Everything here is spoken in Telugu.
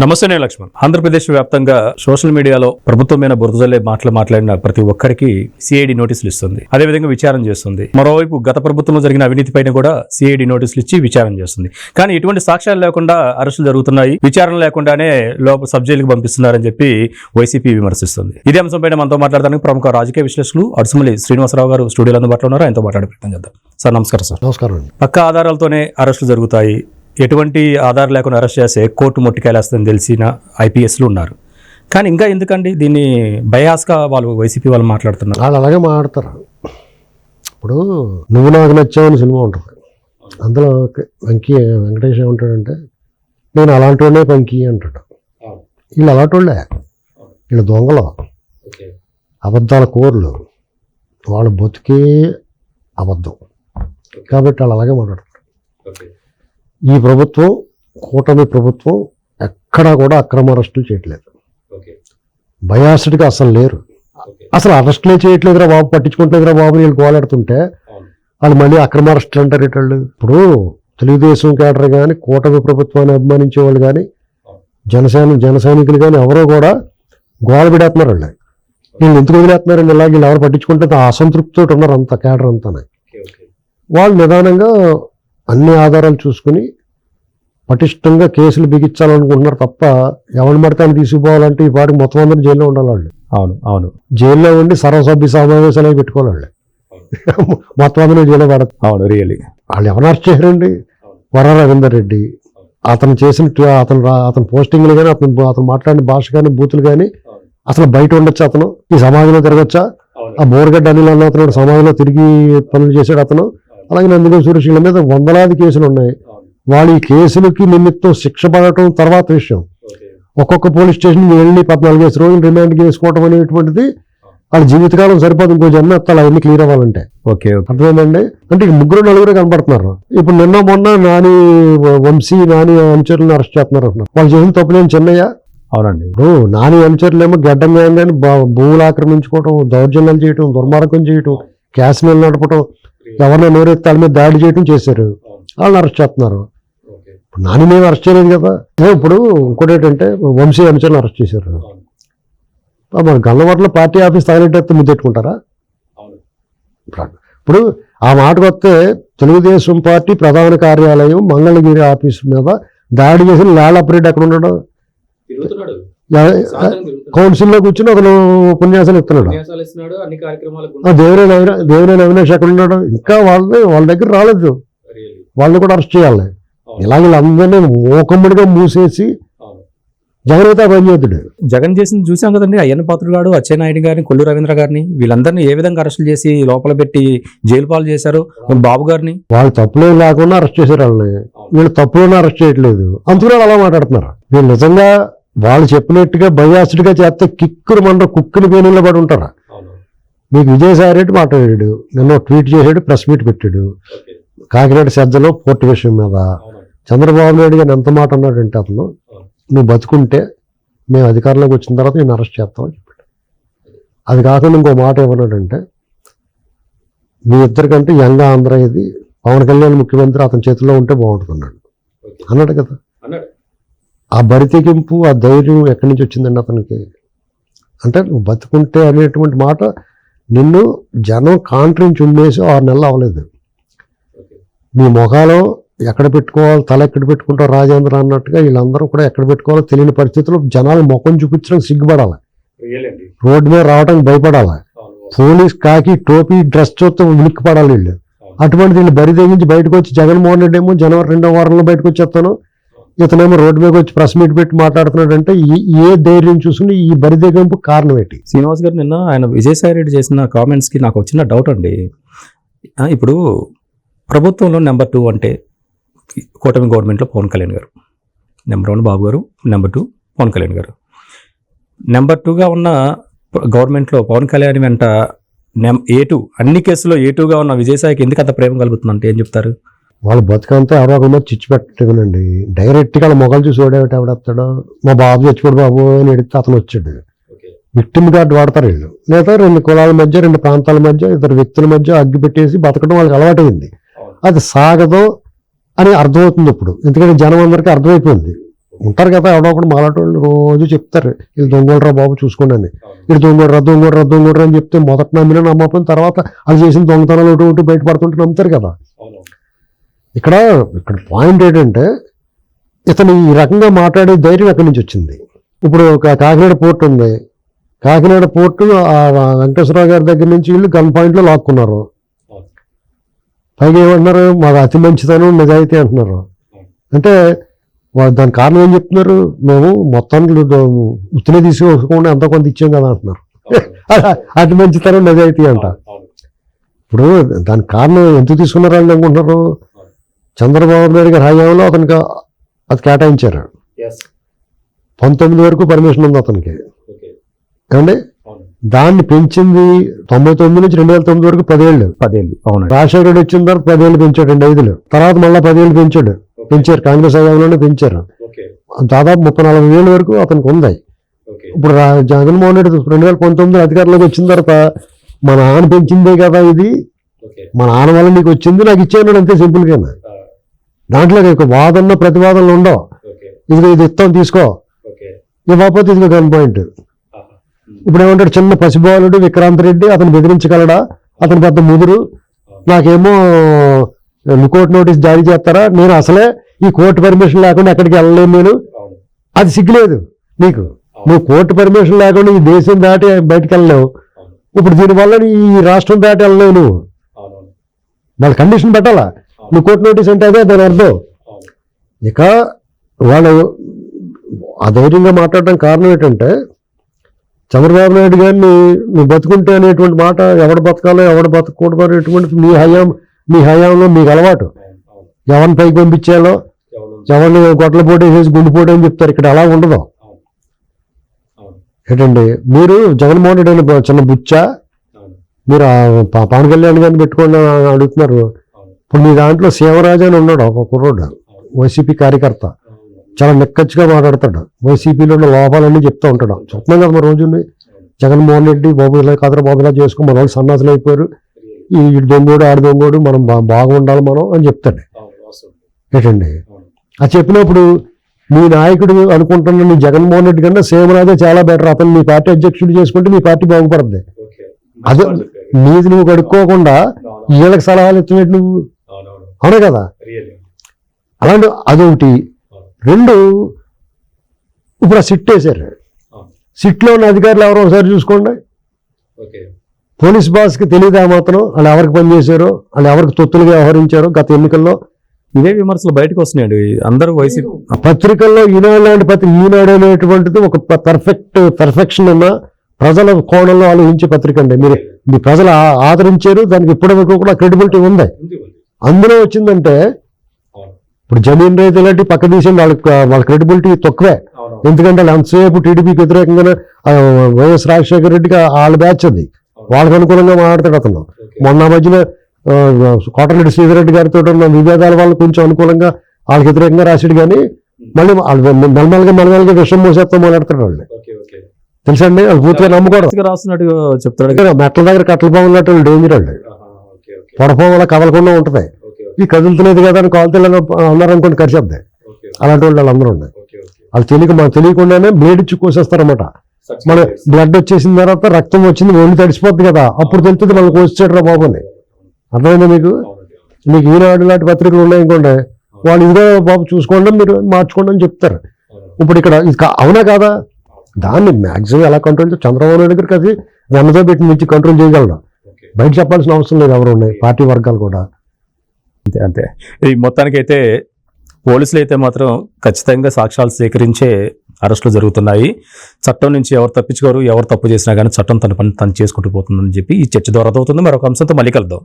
నమస్తే నేను లక్ష్మణ్. ఆంధ్రప్రదేశ్ వ్యాప్తంగా సోషల్ మీడియాలో ప్రభుత్వం మీద బురదజల్లే మాటలు మాట్లాడిన ప్రతి ఒక్కరికి సిఐడి నోటీసులు ఇస్తుంది. అదేవిధంగా విచారణ చేస్తుంది. మరోవైపు గత ప్రభుత్వంలో జరిగిన అవినీతి పైన కూడా సిఐడి నోటీసులు ఇచ్చి విచారణ చేస్తుంది. కానీ ఎటువంటి సాక్ష్యాలు లేకుండా అరెస్టులు జరుగుతున్నాయి. విచారణ లేకుండానే లోపల సబ్ జైలుకి పంపిస్తున్నారని చెప్పి వైసీపీ విమర్శిస్తుంది. ఇదే అంశంపైన మనతో మాట్లాడడానికి ప్రముఖ రాజకీయ విశ్లేషకులు అడుసుమల్లి శ్రీనివాసరావు గారు స్టూడియోలో అందుబాటులో ఉన్నారు. ఆయనతో మాట్లాడే ప్రయత్నం చేద్దాం. సార్ నమస్కారం సార్. నమస్కారం పక్క ఆధారాలతోనే అరెస్టులు జరుగుతాయి. ఎటువంటి ఆధారం లేకుండా అరెస్ట్ చేస్తే కోర్టు ముట్టికేలేస్తుందని తెలిసిన ఐపీఎస్లు ఉన్నారు. కానీ ఇంకా ఎందుకండి దీన్ని బయాస్గా వాళ్ళు వైసీపీ వాళ్ళు మాట్లాడుతున్నారు? వాళ్ళు అలాగే మాట్లాడతారు. ఇప్పుడు నువ్వు నాకు నచ్చావని సినిమా ఉంటుంది. అందులో వెంకీ వెంకటేష్ ఏమంటాడంటే నేను అలాంటి వాడినే వెంకీ అంటాడు. వీళ్ళు అలాంటి వాళ్ళే. వీళ్ళు దొంగలు. అబద్ధాల కోర్లు. వాళ్ళ బతుకే అబద్ధం. కాబట్టి వాళ్ళు అలాగే మాట్లాడతారు ఈ ప్రభుత్వం కూటమి ప్రభుత్వం ఎక్కడా కూడా అక్రమ అరెస్టులు చేయట్లేదు. బయాసిడ్గా అసలు లేరు. అసలు అరెస్టులే చేయట్లేదురా బాబు పట్టించుకుంటలేదురా బాబు వీళ్ళు గోలాడుతుంటే వాళ్ళు మళ్ళీ అక్రమ అరెస్టులు అంటారు ఇటళ్ళు ఇప్పుడు తెలుగుదేశం కేడర్ కానీ కూటమి ప్రభుత్వాన్ని అభిమానించే వాళ్ళు కానీ జనసేన జన సైనికులు కానీ ఎవరో కూడా గోల పెడేస్తున్నారు వాళ్ళు. వీళ్ళు ఎందుకు వదిలేస్తున్నారండి? ఇలా వీళ్ళు ఎవరు పట్టించుకుంటే ఆ అసంతృప్తితో ఉన్నారు అంత కేడర్ అంతా వాళ్ళు నిదానంగా అన్ని ఆధారాలు చూసుకుని పటిష్టంగా కేసులు బిగించాలనుకుంటున్నారు తప్ప ఎవరిని పడితే ఆయన తీసుకుపోవాలంటే ఈ పాటికి మొత్తం అందరూ జైల్లో ఉండాలి వాళ్ళు. అవును అవును. జైల్లో ఉండి సర్వసభ్య సమావేశాలు అవి పెట్టుకోవాలి వాళ్ళు. మొత్తం అందరూ జైల్లో పడతారు అవును రియలీ వాళ్ళు ఎవరు అరెస్ట్ చేశారండి? వర రవీందర్ రెడ్డి. అతను చేసిన అతను అతను పోస్టింగ్లు కానీ అతను అతను మాట్లాడిన భాష కానీ బూతులు కానీ అసలు బయట ఉండొచ్చు అతను? ఈ సమాజంలో తిరగచ్చా? ఆ బోర్గడ్డ అనిల్ అన్న అతను సమాజంలో తిరిగి పనులు చేశాడు అతను. అలాగే నందిగం సురేష్ వీళ్ళ మీద వందలాది కేసులు ఉన్నాయి. వాళ్ళు ఈ కేసులకి నిమిత్తం శిక్ష పడటం తర్వాత విషయం. ఒక్కొక్క పోలీస్ స్టేషన్ వెళ్ళి పద్నాలుగేసి రోజులు రిమాండ్ చేసుకోవడం అనేటువంటిది వాళ్ళ జీవితకాలం సరిపోదు. ఇంకో జన్మ ఎత్తాలి అవన్నీ క్లియర్ అవ్వాలంటే. ఓకే అర్థమైందండి? అంటే ఇక ముగ్గురు నలుగురే కనపడుతున్నారు. ఇప్పుడు నిన్న మొన్న నాని వంశీ నాని అనుచరులను అరెస్ట్ చేస్తున్నారు అంటున్నారు. వాళ్ళు చేసిన తప్పు నేను చిన్నయ్య? అవునండి. ఇప్పుడు నాని అనుచరులేమో గడ్డం కానీ భూములు ఆక్రమించుకోవడం దౌర్జన్యాలు చేయటం దుర్మార్గం చేయటం క్యాసినీలు నడపటం ఎవరినో నోరెత్తి వాళ్ళ మీద దాడి చేయటం చేశారు వాళ్ళని అరెస్ట్ చేస్తున్నారు. ఇప్పుడు నాని మేము అరెస్ట్ చేయలేదు కదా. ఇప్పుడు ఇంకోటి ఏంటంటే వంశీ అనుచరులను అరెస్ట్ చేశారు. ఆ, మరి గన్నవరంలో పార్టీ ఆఫీస్ తగలెట్టేస్తే ముద్దెట్టుకుంటారా? ఇప్పుడు ఆ మాటకు వస్తే తెలుగుదేశం పార్టీ ప్రధాన కార్యాలయం మంగళగిరి ఆఫీస్ మీద దాడి చేసిన లాల్ అపరేట్ ఎక్కడ ఉన్నాడు? కౌన్సిల్లో కూర్చుని అతను ఉపన్యాసాలు ఇస్తున్నాడు. అన్ని కార్యక్రమాలకు ఆ దేవినేని దేవినేని అవినాష్ ఎక్కడ ఉన్నాడు. ఇంకా వాళ్ళని వాళ్ళ దగ్గర రాలేదు. వాళ్ళని కూడా అరెస్ట్ చేయాలి. ఇలా వీళ్ళందరినీ మూకమ్ముడిగా మూసేసి జగన్ అయితే పనిచేద్దుడు జగన్ చేసింది చూసాం కదండి అయ్యన్న పాత్రుడు గారు అచ్చెన్నాయుడు గారిని కొల్లు రవీంద్ర గారిని వీళ్ళందరినీ ఏ విధంగా అరెస్టులు చేసి లోపల పెట్టి జైలు పాలు చేశారు? బాబు గారిని? వాళ్ళు తప్పులేం లేకుండా అరెస్ట్ చేశారు వాళ్ళని. వీళ్ళు తప్పులను అరెస్ట్ చేయట్లేదు. వాళ్ళు అలా మాట్లాడుతున్నారు. వీళ్ళు నిజంగా వాళ్ళు చెప్పినట్టుగా బయాస్డ్గా చేస్తే కిక్కురు మన కుక్కుని పేనుల్లో పడి ఉంటారు? మీకు విజయసాయి రెడ్డి మాట్లాడాడు నిన్న ట్వీట్ చేశాడు ప్రెస్ మీట్ పెట్టాడు. కాకినాడ సజ్జలో పోర్టు విషయం మీద. చంద్రబాబు నాయుడు గారిని ఎంత మాట అన్నాడంటే అతను నువ్వు బతుకుంటే మేము అధికారంలోకి వచ్చిన తర్వాత నేను అరెస్ట్ చేస్తామని చెప్పాడు. అది కాకుండా ఇంకో మాట ఏమన్నాడంటే మీ ఇద్దరికంటే యంగ్ ఆంధ్ర ఇది పవన్ కళ్యాణ్ ముఖ్యమంత్రి అతని చేతిలో ఉంటే బాగుంటుంది అన్నాడు అన్నాడు కదా. ఆ బరితెగింపు ఆ ధైర్యం ఎక్కడి నుంచి వచ్చిందండి అతనికి? అంటే నువ్వు బతుకుంటే అనేటువంటి మాట నిన్ను జనం కాంట్రించి ఉండేసి ఆరు నెలలు అవ్వలేదు. మీ మొఖాలో ఎక్కడ పెట్టుకోవాలి తల ఎక్కడ పెట్టుకుంటావు రాజేంద్ర అన్నట్టుగా వీళ్ళందరూ కూడా ఎక్కడ పెట్టుకోవాలో తెలియని పరిస్థితుల్లో జనాలు ముఖం చూపించడం సిగ్గుపడాలి. రోడ్డు మీద రావడానికి భయపడాలి. పోలీస్ కాకి టోపీ డ్రెస్ చూస్తే ఉలిక్కి పడాలి వీళ్ళు అటువంటి వీళ్ళు బరి తెగించి బయటకు వచ్చి జగన్మోహన్ రెడ్డి ఏమో జనవరి రెండో వారంలో బయటకు వచ్చేస్తాను. ఇతనేమో రోడ్డు మీద వచ్చి ప్రెస్ మీట్ పెట్టి మాట్లాడుతున్నాడు అంటే ఏ ధైర్యం చూసుకుని ఈ బరిదిగింపు కారణం ఏంటి? శ్రీనివాస్ గారు నిన్న ఆయన విజయసాయి రెడ్డి చేసిన కామెంట్స్కి నాకు వచ్చిన డౌట్ అండి. ఇప్పుడు ప్రభుత్వంలో నెంబర్ టూ అంటే కూటమి గవర్నమెంట్లో పవన్ కళ్యాణ్ గారు. నెంబర్ వన్ బాబు గారు నెంబర్ టూ పవన్ కళ్యాణ్ గారు. నెంబర్ టూగా ఉన్న గవర్నమెంట్లో పవన్ కళ్యాణ్ వెంట నెం ఏ టూ అన్ని కేసుల్లో ఏ టూగా ఉన్న విజయసాయికి ఎందుకు అంత ప్రేమ కలుగుతుందంటే ఏం చెప్తారు? వాళ్ళ బతుకంతా ఎవరో ఒక చిచ్చు పెట్టలేదండి డైరెక్ట్గా వాళ్ళ మొగలు చూసి ఓడేవిట ఎవడెత్తాడో మా బాబు చచ్చిపోడు బాబు అని ఎడితే అతను వచ్చాడు. విక్టిమ్ కార్డు వాడతారు వీళ్ళు. లేదా రెండు కులాల మధ్య రెండు ప్రాంతాల మధ్య ఇద్దరు వ్యక్తుల మధ్య అగ్గి పెట్టేసి బతకడం వాళ్ళకి అలవాటైంది. అది సాగదు అని అర్థమవుతుంది ఇప్పుడు. ఎందుకంటే జనం అందరికీ అర్థమైపోయింది. ఉంటారు కదా ఎవడో ఒకటి మాలాంటి వాళ్ళు రోజు చెప్తారు ఇది దొంగలరా బాబు చూసుకోండి అని. ఇది దొంగడరా దొంగడరా దొంగడరా అని చెప్తే మొదట నమ్మిన నమ్మకపోయిన తర్వాత అది చేసిన దొంగతనాలు ఒకటి ఒకటి బయటపడుతుంటే నమ్ముతారు కదా. ఇక్కడ ఇక్కడ పాయింట్ ఏంటంటే ఇతను ఈ రకంగా మాట్లాడే ధైర్యం ఎక్కడి నుంచి వచ్చింది? ఇప్పుడు ఒక కాకినాడ పోర్ట్ ఉంది. కాకినాడ పోర్టు వెంకటేశ్వరరావు గారి దగ్గర నుంచి వీళ్ళు గన్ పాయింట్లో లాక్కున్నారు. పైగా ఏమంటున్నారు? మాకు అతి మంచితనం నిజాయితీ అంటున్నారు. అంటే దాని కారణం ఏం చెప్తున్నారు? మేము మొత్తానికి ఉత్తినే తీసుకోకుండా ఎంతో కొంత ఇచ్చాం కదా అంటున్నారు. అతి మంచితనం నిజాయితీ అంట. ఇప్పుడు దానికి కారణం ఎందుకు తీసుకున్నారని అనుకుంటున్నారు? చంద్రబాబు నాయుడు గారి హయాంలో అతనికి అది కేటాయించారు. పంతొమ్మిది వరకు పర్మిషన్ ఉంది అతనికి. ఏమండి? దాన్ని పెంచింది తొంభై తొమ్మిది నుంచి రెండు వేల తొమ్మిది వరకు పదేళ్ళు. పదేళ్ళు అవునండి. రాజశేఖర రెడ్డి వచ్చిన తర్వాత పదేళ్ళు పెంచాడు రెండు ఐదులు తర్వాత మళ్ళీ పదేళ్ళు పెంచాడు. పెంచారు కాంగ్రెస్ హయాంలోనే పెంచారు. దాదాపు ముప్పై నలభై వేల వరకు అతనికి ఉంది. ఇప్పుడు జగన్మోహన్ రెడ్డి రెండు వేల పంతొమ్మిది అధికారంలోకి వచ్చిన తర్వాత మా నాన్న పెంచిందే కదా ఇది. మా నాన్న వల్ల నీకు వచ్చింది నాకు ఇచ్చేయన్నాడు అంతే సింపుల్గా దాంట్లో ఇక వాదన ప్రతివాదనలు ఉండవు. ఇది ఇది ఇస్తాం తీసుకో. ఇవ్వకపోతే ఇది గన్ పాయింట్. ఇప్పుడు ఏమంటాడు చిన్న పసిబాలుడు విక్రాంత్ రెడ్డి అతను బెదిరించగలడా? అతను పెద్ద ముదురు. నాకేమో లుకౌట్ నోటీస్ జారీ చేస్తారా? నేను అసలే ఈ కోర్టు పర్మిషన్ లేకుండా ఎక్కడికి వెళ్ళలేను నేను. అది సిగ్గులేదు నీకు. నువ్వు కోర్టు పర్మిషన్ లేకుండా ఈ దేశం దాటి బయటికి వెళ్ళలేవు. ఇప్పుడు దీనివల్ల ఈ రాష్ట్రం దాటి వెళ్ళలేవు నువ్వు. వాళ్ళ కండిషన్ పెట్టాలా? నువ్వు కోర్టు నోటీస్ అంటే అదే దాని అర్థం. ఇక వాళ్ళు అధైర్యంగా మాట్లాడడం కారణం ఏంటంటే చంద్రబాబు నాయుడు గారిని నువ్వు బతుకుంటే అనేటువంటి మాట ఎవడు బతకాలో ఎవడు బతకూడదు అనేటువంటి మీ హయాం మీ హయాంలో మీకు అలవాటు. ఎవరిని పైకి పంపించాలో ఎవరిని గొడ్ల పోటీ వేసి గుండు పోటీ అని చెప్తారు. ఇక్కడ అలా ఉండదు. ఏంటండి మీరు జగన్మోహన్ రెడ్డి అనే చిన్న బుచ్చ మీరు పవన్ కళ్యాణ్ గారిని పెట్టుకోండి అడుగుతున్నారు. ఇప్పుడు మీ దాంట్లో శివరాజు అని ఉన్నాడు ఒక కుర్రోడు. వైసీపీ కార్యకర్త. చాలా నిక్కచ్చిగా మాట్లాడతాడు. వైసీపీలో ఉన్న లోపాలన్నీ చెప్తూ ఉంటాడు. చెప్తున్నాం కదా మా రోజుని జగన్మోహన్ రెడ్డి బాబు ఇలా కదర బాబు ఇలా చేసుకుని మన వాళ్ళు సన్నాసులు అయిపోయారు. ఈ దొంగోడు ఆడు దొంగోడు మనం బాగుండాలి మనం అని చెప్తాడు. ఏంటండి? అది చెప్పినప్పుడు మీ నాయకుడు అనుకుంటున్న నీ జగన్మోహన్ రెడ్డి కన్నా సేమరాజే చాలా బెటర్ అతను మీ పార్టీ అధ్యక్షుడు చేసుకుంటే మీ పార్టీ బాగుపడుతుంది అదే నీది నువ్వు కడుక్కోకుండా వీళ్ళకి సలహాలు ఇచ్చినట్టు నువ్వు? అవునే కదా? అలాంటి అదొకటి. రెండు ఇప్పుడు ఆ సిట్ వేశారు. సిట్లో ఉన్న అధికారులు ఎవరో ఒకసారి చూసుకోండి. పోలీస్ బాస్కి తెలియదా మాత్రం. వాళ్ళు ఎవరికి పనిచేశారో వాళ్ళు ఎవరికి తొత్తులుగా వ్యవహరించారో గత ఎన్నికల్లో. ఇవే విమర్శలు బయటకు వస్తున్నాయండి. అందరూ వైసీపీ ఆ పత్రికల్లో ఈనాడు లాంటి పత్రిక ఈనాడు అనేటువంటిది ఒక పర్ఫెక్ట్ పర్ఫెక్షన్ ఉన్న ప్రజల కోణంలో ఆలోచించే పత్రిక అండి. మీరు మీ ప్రజలు ఆదరించారు. దానికి ఇప్పటివరకు కూడా క్రెడిబిలిటీ ఉంది. అందులో వచ్చిందంటే ఇప్పుడు జమీన్ రైతు ఇలాంటి పక్క తీసేయండి వాళ్ళకి వాళ్ళ క్రెడిబిలిటీ తక్కువే. ఎందుకంటే వాళ్ళు ఎంతసేపు టీడీపీకి వ్యతిరేకంగా వైఎస్ రాజశేఖర రెడ్డికి వాళ్ళ బ్యాచ్ అది. వాళ్ళకి అనుకూలంగా మాట్లాడతాడు అతను. మొన్న మధ్యన కోటరెడ్డి శ్రీధరెడ్డి గారితో ఉన్న విభేదాల వల్ల కొంచెం అనుకూలంగా వాళ్ళకి వ్యతిరేకంగా రాసాడు కానీ మళ్ళీ వాళ్ళు మెల్లమెల్లగా మెల్లమెల్లగా విషయం మోసేస్తాం మాట్లాడతాడు వాళ్ళు. తెలుసండి వాళ్ళు పూర్తిగా నమ్మకూడదు. రాస్తున్నట్టు చెప్తాడు మెట్ల దగ్గర కట్టల పాము ఉన్నట్టు డేంజర్ అండి పొడపాము అలా కదలకుండా ఉంటుంది. ఈ కదులుతున్నది కదా అని కాలుతో అన్నారు అనుకోండి కరిచేద్దాయి అలాంటి వాళ్ళు వాళ్ళందరూ ఉన్నాయి వాళ్ళు తెలియక మనకు తెలియకుండానే బ్లేడ్ ఇచ్చి కోసేస్తారన్నమాట. మన బ్లడ్ వచ్చేసిన తర్వాత రక్తం వచ్చింది ఒళ్ళు తడిసిపోద్ది కదా. అప్పుడు తెలుస్తుంది మనం కోసేసాడు రా బాబు అని అర్థమైందా మీకు? మీకు ఈనాడు లాంటి పత్రికలు ఉన్నాయనుకోండి వాళ్ళు ఇదిగో బాబు చూసుకోండి మీరు మార్చుకోండి అని చెప్తారు. ఇప్పుడు ఇక్కడ ఇది అవునా కాదా? దాన్ని మ్యాక్సిమం ఎలా కంట్రోల్ చంద్రబాబు నాయుడు దగ్గరికి అది వెన్నతో పెట్టి నుంచి కంట్రోల్ చేయగలడు? బయట చెప్పాల్సిన అవసరం లేదు ఎవరు ఉన్నాయి పార్టీ వర్గాలు కూడా. అంతే అంతే. ఈ మొత్తానికి అయితే పోలీసులు అయితే మాత్రం ఖచ్చితంగా సాక్ష్యాలు సేకరించే అరెస్టులు జరుగుతున్నాయి. చట్టం నుంచి ఎవరు తప్పించుకోరు ఎవరు తప్పు చేసినా కానీ చట్టం తన పని తను చేసుకుంటూ పోతుందని చెప్పి ఈ చర్చ ద్వారా అవుతుంది. మరొక అంశంతో మళ్ళీ కలుద్దాం.